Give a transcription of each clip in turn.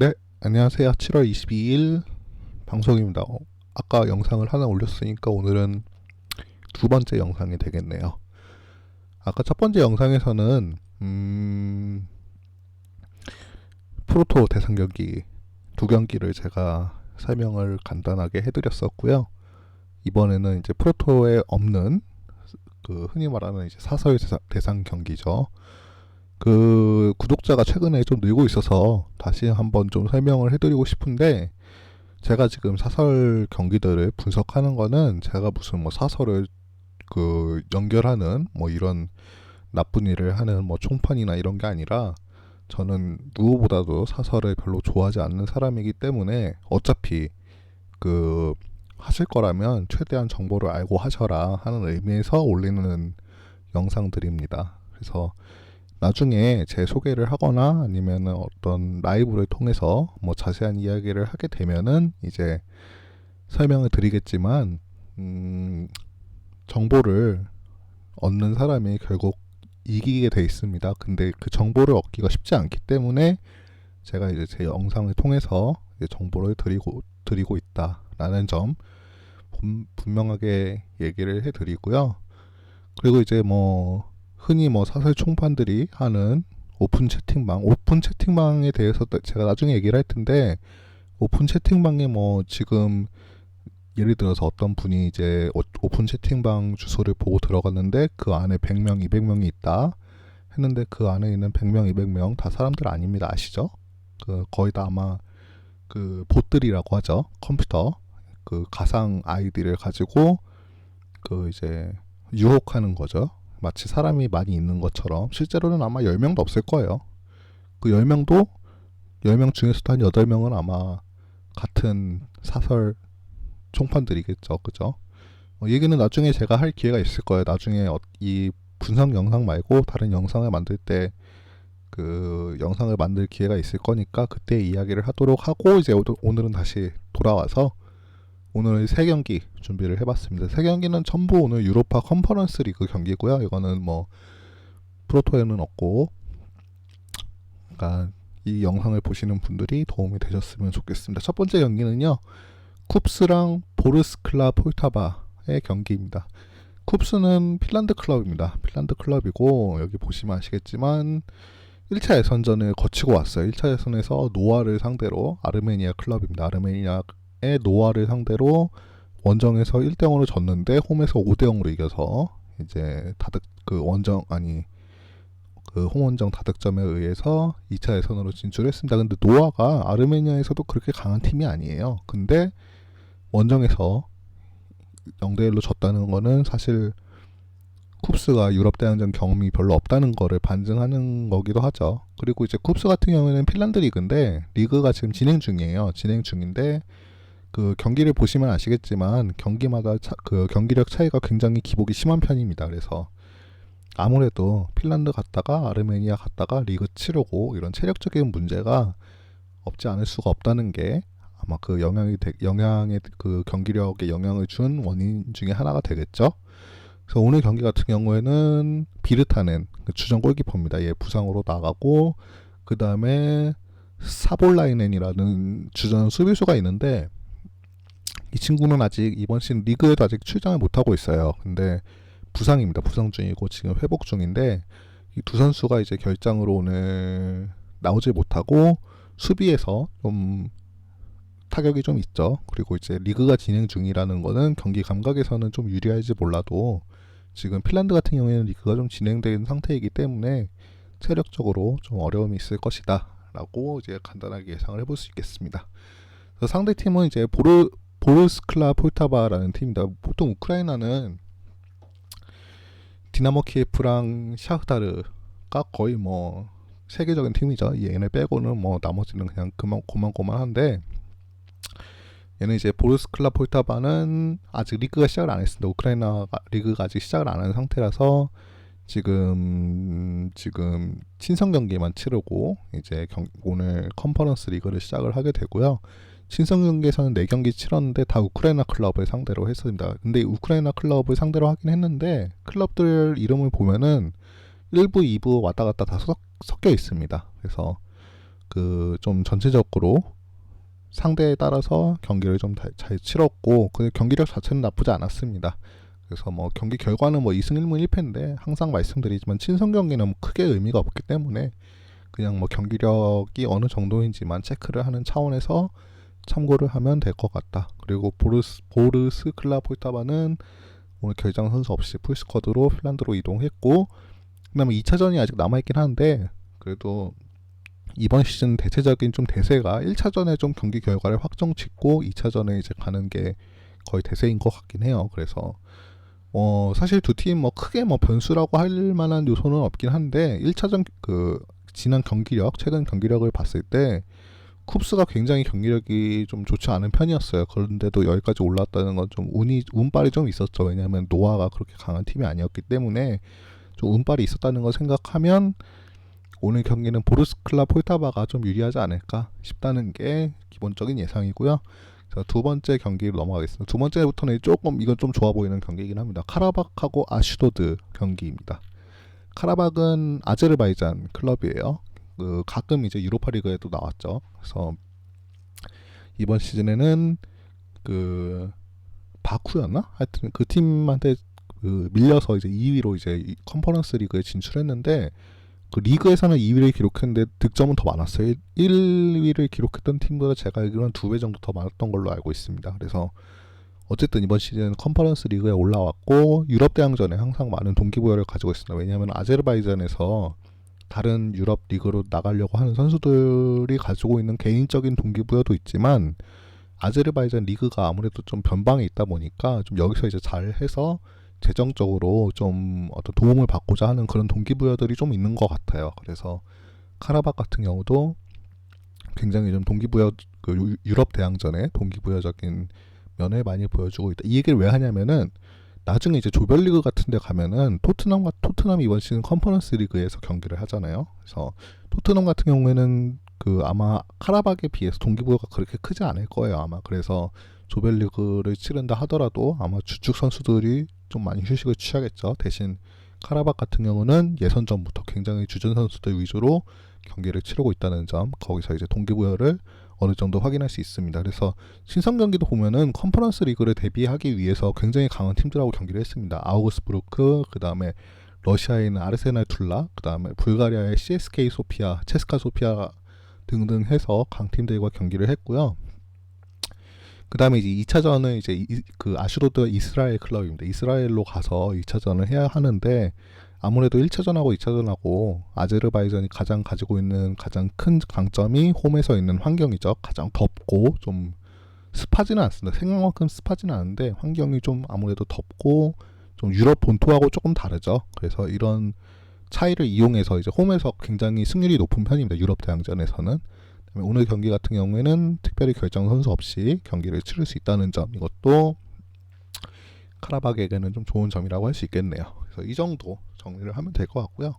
네, 안녕하세요. 7월 22일 방송입니다. 어, 아까 영상을 하나 올렸으니까 오늘은 두 번째 영상이 되겠네요. 아까 첫 번째 영상에서는 음, 프로토 대상 경기 두 경기를 제가 설명을 간단하게 해드렸었고요. 이번에는 이제 프로토에 없는 그 흔히 말하는 이제 사설 대상, 경기죠. 그 구독자가 최근에 좀 늘고 있어서 다시 한번 좀 설명을 해드리고 싶은데 제가 지금 사설 경기들을 분석하는 거는 제가 무슨 뭐 사설을 그 연결하는 뭐 이런 나쁜 일을 하는 뭐 총판이나 이런 게 아니라 저는 누구보다도 사설을 별로 좋아하지 않는 사람이기 때문에 어차피 그 하실 거라면 최대한 정보를 알고 하셔라 하는 의미에서 올리는 영상들입니다. 그래서 나중에 제 소개를 하거나 아니면 어떤 라이브를 통해서 뭐 자세한 이야기를 하게 되면은 이제 설명을 드리겠지만 음, 정보를 얻는 사람이 결국 이기게 돼 있습니다. 근데 그 정보를 얻기가 쉽지 않기 때문에 제가 이제 제 영상을 통해서 정보를 드리고 드리고 있다라는 점 분, 분명하게 얘기를 해드리고요. 그리고 이제 뭐 흔히 뭐 사설 총판들이 하는 오픈 채팅방, 오픈 채팅방에 대해서 제가 나중에 얘기를 할 텐데 오픈 채팅방에 뭐 지금 예를 들어서 어떤 분이 이제 오픈 채팅방 주소를 보고 들어갔는데 그 안에 100명, 200명이 있다 했는데 그 안에 있는 100명, 200명 다 사람들 아닙니다. 아시죠? 그 거의 다 아마 그 보들이라고 하죠. 컴퓨터 그 가상 아이디를 가지고 그 이제 유혹하는 거죠. 마치 사람이 많이 있는 것처럼 실제로는 아마 10명도 없을 거예요. 그 10명도 10명 중에서도 한 8명은 아마 같은 사설 총판들이겠죠. 그죠? 어, 얘기는 나중에 제가 할 기회가 있을 거예요. 나중에 어, 이 분석 영상 말고 다른 영상을 만들 때 그 영상을 만들 기회가 있을 거니까 그때 이야기를 하도록 하고 이제 오늘은 다시 돌아와서 오늘 세 경기 준비를 해봤습니다. 세 경기는 전부 오늘 유로파 컨퍼런스 리그 경기고요. 이거는 뭐 프로토에는 없고, 그러니까 이 영상을 보시는 분들이 도움이 되셨으면 좋겠습니다. 첫 번째 경기는요, 쿱스랑 보르스클라 폴타바의 경기입니다. 쿱스는 핀란드 클럽입니다. 핀란드 클럽이고 여기 보시면 아시겠지만 1차 예선전을 거치고 왔어요. 1차 예선에서 노아를 상대로 아르메니아 클럽입니다. 아르메니아 의 노아를 상대로 원정에서 1대 0으로 졌는데 홈에서 5대 0으로 이겨서 이제 다득 그 원정 아니 그 홈원정 다득점에 의해서 2차 예선으로 진출했습니다. 근데 노아가 아르메니아에서도 그렇게 강한 팀이 아니에요. 근데 원정에서 0대 1로 졌다는 거는 사실 쿱스가 유럽 대항전 경험이 별로 없다는 거를 반증하는 거기도 하죠. 그리고 이제 쿱스 같은 경우에는 핀란드 리그인데 리그가 지금 진행 중이에요. 진행 중인데 그 경기를 보시면 아시겠지만 경기마다 차, 그 경기력 차이가 굉장히 기복이 심한 편입니다. 그래서 아무래도 핀란드 갔다가 아르메니아 갔다가 리그 치르고 이런 체력적인 문제가 없지 않을 수가 없다는 게 아마 그 영향이 되, 영향의 그 경기력에 영향을 준 원인 중에 하나가 되겠죠. 그래서 오늘 경기 같은 경우에는 비르타는 그 주전 골키퍼입니다. 얘 부상으로 나가고 그 다음에 사볼라이넨이라는 주전 수비수가 있는데 이 친구는 아직 이번 시즌 리그에도 아직 출장을 못하고 있어요. 근데 부상입니다. 부상 중이고 지금 회복 중인데 이 두 선수가 이제 결장으로 오늘 나오지 못하고 수비에서 좀 타격이 좀 있죠. 그리고 이제 리그가 진행 중이라는 거는 경기 감각에서는 좀 유리할지 몰라도 지금 핀란드 같은 경우에는 리그가 좀 진행된 상태이기 때문에 체력적으로 좀 어려움이 있을 것이다. 라고 이제 간단하게 예상을 해볼 수 있겠습니다. 상대 팀은 이제 보르 보르스클라 폴타바라는 팀입니다. 보통 우크라이나는 디나모 키예프랑 샤흐다르가 거의 뭐 세계적인 팀이죠. 얘네 빼고는 뭐 나머지는 그냥 그만 고만고만한데 얘는 이제 보르스클라 폴타바는 아직 리그가 시작을 안 했습니다. 우크라이나 리그가 아직 시작을 안 한 상태라서 지금 지금 친선 경기만 치르고 이제 경, 오늘 컨퍼런스 리그를 시작을 하게 되고요. 신성 경기에서는 4경기 치렀는데 다 우크라이나 클럽을 상대로 했습니다. 근데 우크라이나 클럽을 상대로 하긴 했는데 클럽들 이름을 보면은 1부, 2부 왔다 갔다 다 섞, 여 있습니다. 그래서 그 좀 전체적으로 상대에 따라서 경기를 좀 잘 치렀고 그 경기력 자체는 나쁘지 않았습니다. 그래서 뭐 경기 결과는 뭐 2승 1무 1패인데 항상 말씀드리지만 친선 경기는 뭐 크게 의미가 없기 때문에 그냥 뭐 경기력이 어느 정도인지만 체크를 하는 차원에서 참고를 하면 될 것 같다. 그리고 보르스 보르스 클라포이타바는 오늘 결장 선수 없이 풀스쿼드로 핀란드로 이동했고 그다음에 2차전이 아직 남아 있긴 한데 그래도 이번 시즌 대체적인 좀 대세가 1차전에 좀 경기 결과를 확정 짓고 2차전에 이제 가는 게 거의 대세인 것 같긴 해요. 그래서 어 사실 두 팀 뭐 크게 뭐 변수라고 할 만한 요소는 없긴 한데 1차전 그 지난 경기력 최근 경기력을 봤을 때 쿱스가 굉장히 경기력이 좀 좋지 않은 편이었어요. 그런데도 여기까지 올랐다는 건 좀 운이 운빨이 좀 있었죠. 왜냐하면 노아가 그렇게 강한 팀이 아니었기 때문에 좀 운빨이 있었다는 걸 생각하면 오늘 경기는 보르스클라 폴타바가 좀 유리하지 않을까 싶다는 게 기본적인 예상이고요. 자, 두 번째 경기로 넘어가겠습니다. 두 번째부터는 조금 이건 좀 좋아 보이는 경기이긴 합니다. 카라박하고 아슈도드 경기입니다. 카라박은 아제르바이잔 클럽이에요. 그 가끔 이제 유로파 리그에도 나왔죠. 그래서 이번 시즌에는 그 바쿠였나? 하여튼 그 팀한테 그 밀려서 이제 2위로 이제 컨퍼런스 리그에 진출했는데 그 리그에서는 2위를 기록했는데 득점은 더 많았어요. 1 위를 기록했던 팀보다 제가 알기로는 두 배 정도 더 많았던 걸로 알고 있습니다. 그래서 어쨌든 이번 시즌 컨퍼런스 리그에 올라왔고 유럽 대항전에 항상 많은 동기부여를 가지고 있습니다. 왜냐하면 아제르바이잔에서 다른 유럽 리그로 나가려고 하는 선수들이 가지고 있는 개인적인 동기부여도 있지만 아제르바이잔 리그가 아무래도 좀 변방에 있다 보니까 좀 여기서 이제 잘해서 재정적으로 좀 어떤 도움을 받고자 하는 그런 동기부여들이 좀 있는 것 같아요. 그래서 카라박 같은 경우도 굉장히 좀 동기부여 그 유럽 대항전에 동기부여적인 면을 많이 보여주고 있다. 이 얘기를 왜 하냐면은 나중에 이제 조별리그 같은 데 가면은 토트넘과 토트넘이 이번 시즌 컨퍼런스 리그에서 경기를 하잖아요. 그래서 토트넘 같은 경우에는 그 아마 카라박에 비해서 동기부여가 그렇게 크지 않을 거예요. 아마 그래서 조별리그를 치른다 하더라도 아마 주축 선수들이 좀 많이 휴식을 취하겠죠. 대신 카라박 같은 경우는 예선전부터 굉장히 주전 선수들 위주로 경기를 치르고 있다는 점 거기서 이제 동기부여를 어느 정도 확인할 수 있습니다. 그래서 신성 경기도 보면은 컨퍼런스 리그를 대비하기 위해서 굉장히 강한 팀들하고 경기를 했습니다. 아우그스부르크, 그 다음에 러시아에 있는 아르세날 툴라, 그 다음에 불가리아의 CSK 소피아, 체스카 소피아 등등 해서 강팀들과 경기를 했고요. 그 다음에 이제 2차전은 이제 이, 그 아슈로드 이스라엘 클럽입니다. 이스라엘로 가서 2차전을 해야 하는데 아무래도 1차전하고 2차전하고 아제르바이잔이 가장 가지고 있는 가장 큰 강점이 홈에서 있는 환경이죠. 가장 덥고 좀 습하지는 않습니다. 생각만큼 습하지는 않은데 환경이 좀 아무래도 덥고 좀 유럽 본토하고 조금 다르죠. 그래서 이런 차이를 이용해서 이제 홈에서 굉장히 승률이 높은 편입니다. 유럽 대항전에서는. 오늘 경기 같은 경우에는 특별히 결정 선수 없이 경기를 치를 수 있다는 점 이것도 카라박에게는 좀 좋은 점이라고 할 수 있겠네요. 그래서 이 정도 정리를 하면 될 것 같고요.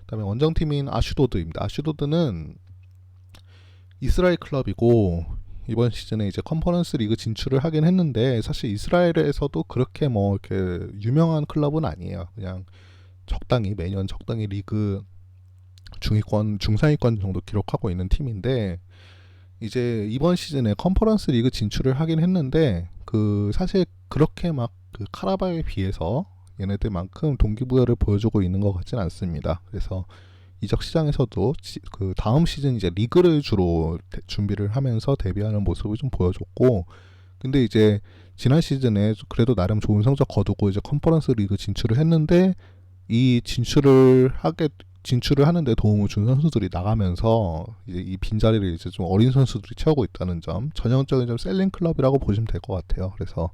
그다음에 원정팀인 아슈도드입니다. 아슈도드는 이스라엘 클럽이고 이번 시즌에 이제 컨퍼런스 리그 진출을 하긴 했는데 사실 이스라엘에서도 그렇게 뭐 이렇게 유명한 클럽은 아니에요. 그냥 적당히 매년 적당히 리그 중위권, 중상위권 정도 기록하고 있는 팀인데 이제 이번 시즌에 컨퍼런스 리그 진출을 하긴 했는데 그 사실 그렇게 막 그 카라바에 비해서 얘네들만큼 동기부여를 보여주고 있는 것 같지는 않습니다. 그래서 이적 시장에서도 지, 그 다음 시즌 이제 리그를 주로 대, 준비를 하면서 데뷔하는 모습을 좀 보여줬고 근데 이제 지난 시즌에 그래도 나름 좋은 성적 거두고 이제 컨퍼런스 리그 진출을 했는데 이 진출을 하게 진출을 하는데 도움을 준 선수들이 나가면서 이제 이 빈자리를 이제 좀 어린 선수들이 채우고 있다는 점 전형적인 좀 셀링 클럽이라고 보시면 될 것 같아요. 그래서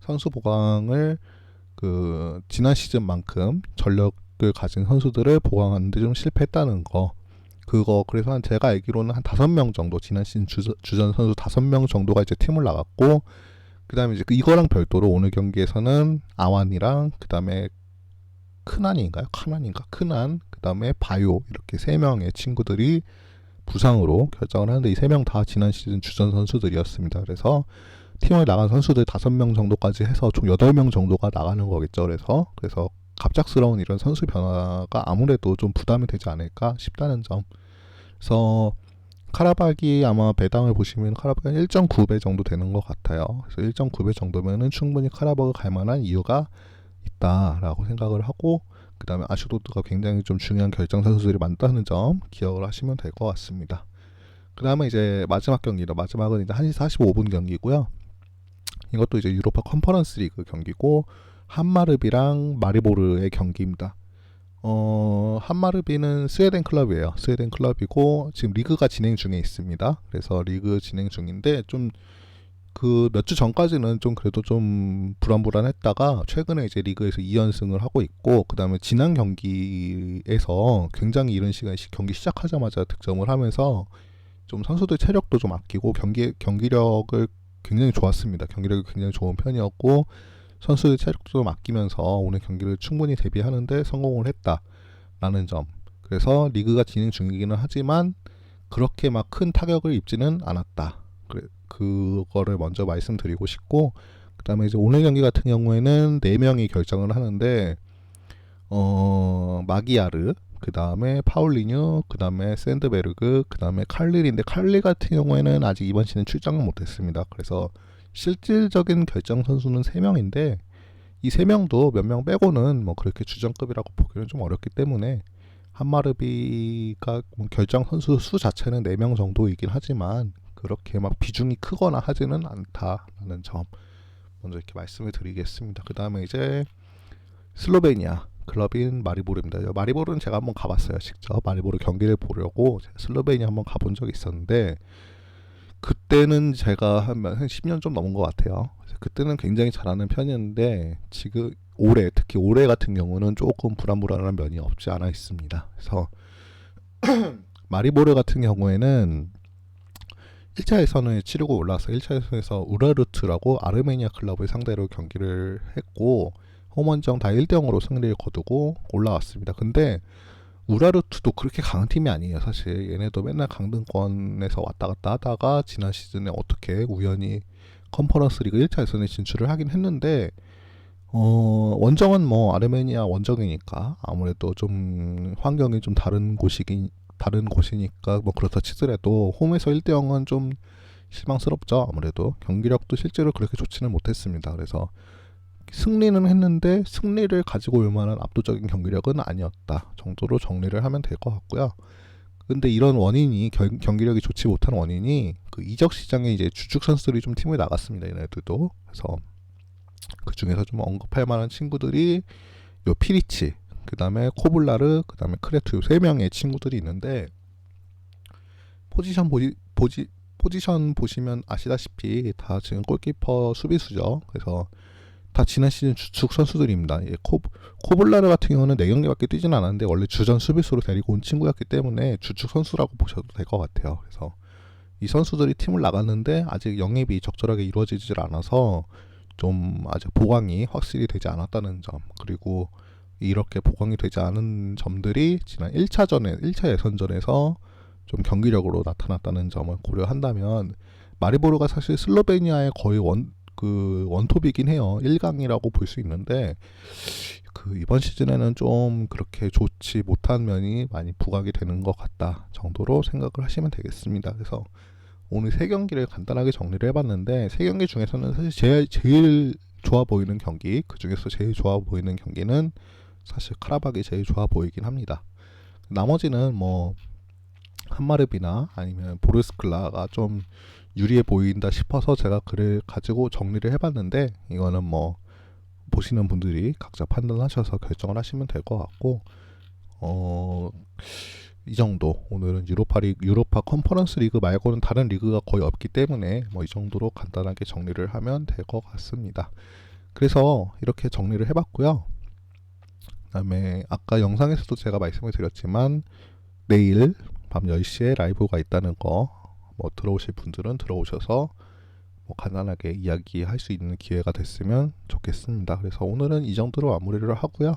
선수 보강을 그 지난 시즌만큼 전력을 가진 선수들을 보강하는데 좀 실패했다는 거 그거 그래서 한 제가 알기로는 한 다섯 명 정도 지난 시즌 주, 주전 선수 다섯 명 정도가 이제 팀을 나갔고 그다음에 이제 그 이거랑 별도로 오늘 경기에서는 아완이랑 그다음에 크난인가요? 카난인가? 크난 그다음에 바요 이렇게 세 명의 친구들이 부상으로 결정을 하는데 이 세 명 다 지난 시즌 주전 선수들이었습니다. 그래서 팀을 나간 선수들 다섯 명 정도까지 해서 총 여덟 명 정도가 나가는 거겠죠. 그래서 그래서 갑작스러운 이런 선수 변화가 아무래도 좀 부담이 되지 않을까 싶다는 점. 그래서 카라박이 아마 배당을 보시면 카라박이 1.9배 정도 되는 것 같아요. 그래서 1.9배 정도면은 충분히 카라박을 갈 만한 이유가 있다라고 생각을 하고 그 다음에 아슈도트가 굉장히 좀 중요한 결정 선수들이 많다는 점 기억을 하시면 될 것 같습니다. 그 다음에 이제 마지막 경기다. 마지막은 이제 1시 45분 경기고요. 이것도 이제 유로파 컨퍼런스 리그 경기고 한마르비랑 마리보르의 경기입니다. 어, 한마르비는 스웨덴 클럽이에요. 스웨덴 클럽이고 지금 리그가 진행 중에 있습니다. 그래서 리그 진행 중인데 좀 그 몇 주 전까지는 좀 그래도 좀 불안불안했다가 최근에 이제 리그에서 2연승을 하고 있고 그다음에 지난 경기에서 굉장히 이른 시간에 시- 경기 시작하자마자 득점을 하면서 좀 선수들 체력도 좀 아끼고 경기 경기력을 굉장히 좋았습니다. 경기력이 굉장히 좋은 편이었고 선수들 체력도 좀 아끼면서 오늘 경기를 충분히 대비하는데 성공을 했다라는 점. 그래서 리그가 진행 중이기는 하지만 그렇게 막 큰 타격을 입지는 않았다. 그래, 그거를 먼저 말씀드리고 싶고 그다음에 이제 오늘 경기 같은 경우에는 네 명이 결정을 하는데 어 마기아르 그 다음에 파울리뉴, 그 다음에 샌드베르그, 그 다음에 칼릴인데 칼릴 같은 경우에는 아직 이번 시즌 출장을 못했습니다. 그래서 실질적인 결정 선수는 3명인데 이 3명도 몇 명 빼고는 뭐 그렇게 주전급이라고 보기는 좀 어렵기 때문에 한마르비가 뭐 결정 선수 수 자체는 4명 정도이긴 하지만 그렇게 막 비중이 크거나 하지는 않다라는 점 먼저 이렇게 말씀을 드리겠습니다. 그 다음에 이제 슬로베니아 클럽인 마리보르입니다. 마리보르는 제가 한번 가봤어요. 직접 마리보르 경기를 보려고 슬로베니아 한번 가본 적이 있었는데 그때는 제가 한, 한 10년 좀 넘은 것 같아요. 그때는 굉장히 잘하는 편이었는데 지금 올해 특히 올해 같은 경우는 조금 불안불안한 면이 없지 않아 있습니다. 그래서 마리보르 같은 경우에는 1차 예선을 치르고 올라와서 1차 예선에서 우라르트라고 아르메니아 클럽을 상대로 경기를 했고 홈원정 다 1대 0으로 승리를 거두고 올라왔습니다. 근데 우라르트도 그렇게 강한 팀이 아니에요. 사실 얘네도 맨날 강등권에서 왔다 갔다 하다가 지난 시즌에 어떻게 우연히 컨퍼런스 리그 1차 예선에 진출을 하긴 했는데 어, 원정은 뭐 아르메니아 원정이니까 아무래도 좀 환경이 좀 다른 곳이긴 다른 곳이니까 뭐 그렇다 치더라도 홈에서 1대 0은 좀 실망스럽죠. 아무래도 경기력도 실제로 그렇게 좋지는 못했습니다. 그래서 승리는 했는데 승리를 가지고 올 만한 압도적인 경기력은 아니었다 정도로 정리를 하면 될 것 같고요. 근데 이런 원인이 경, 경기력이 좋지 못한 원인이 그 이적 시장에 이제 주축 선수들이 좀 팀을 나갔습니다. 얘네들도 그래서 그 중에서 좀 언급할 만한 친구들이 요 피리치, 그 다음에 코블라르, 그 다음에 크레투 세 명의 친구들이 있는데 포지션 보지 보지 포지션 보시면 아시다시피 다 지금 골키퍼 수비수죠. 그래서 다 지난 시즌 주축 선수들입니다. 예, 코, 코블라르 같은 경우는 4경기밖에 뛰진 않았는데 원래 주전 수비수로 데리고 온 친구였기 때문에 주축 선수라고 보셔도 될 것 같아요. 그래서 이 선수들이 팀을 나갔는데 아직 영입이 적절하게 이루어지질 않아서 좀 아직 보강이 확실히 되지 않았다는 점 그리고 이렇게 보강이 되지 않은 점들이 지난 1차전에 1차 예선전에서 좀 경기력으로 나타났다는 점을 고려한다면 마리보르가 사실 슬로베니아의 거의 원 그 원톱이긴 해요. 1강이라고 볼 수 있는데 그 이번 시즌에는 좀 그렇게 좋지 못한 면이 많이 부각이 되는 것 같다 정도로 생각을 하시면 되겠습니다. 그래서 오늘 세 경기를 간단하게 정리를 해봤는데 세 경기 중에서는 사실 제일 제일 좋아 보이는 경기 그 중에서 제일 좋아 보이는 경기는 사실 카라박이 제일 좋아 보이긴 합니다. 나머지는 뭐 한마르비나 아니면 보르스클라가 좀 유리해 보인다 싶어서 제가 글을 가지고 정리를 해봤는데 이거는 뭐 보시는 분들이 각자 판단하셔서 결정을 하시면 될 것 같고 어. 이 정도 오늘은 유로파 리 유로파 컨퍼런스 리그 말고는 다른 리그가 거의 없기 때문에 뭐 이 정도로 간단하게 정리를 하면 될 것 같습니다. 그래서 이렇게 정리를 해봤고요. 그다음에 아까 영상에서도 제가 말씀을 드렸지만 내일 밤 10시에 라이브가 있다는 거 뭐 들어오실 분들은 들어오셔서 뭐 간단하게 이야기할 수 있는 기회가 됐으면 좋겠습니다. 그래서 오늘은 이 정도로 마무리를 하고요.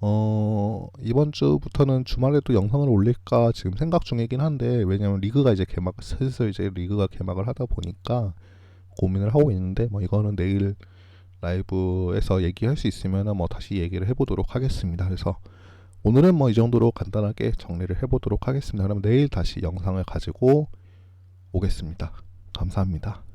어, 이번 주부터는 주말에도 영상을 올릴까 지금 생각 중이긴 한데 왜냐면 리그가 이제 개막 슬슬 이제 리그가 개막을 하다 보니까 고민을 하고 있는데 뭐 이거는 내일 라이브에서 얘기할 수 있으면 뭐 다시 얘기를 해보도록 하겠습니다. 그래서 오늘은 뭐 이 정도로 간단하게 정리를 해보도록 하겠습니다. 그럼 내일 다시 영상을 가지고 오겠습니다. 감사합니다.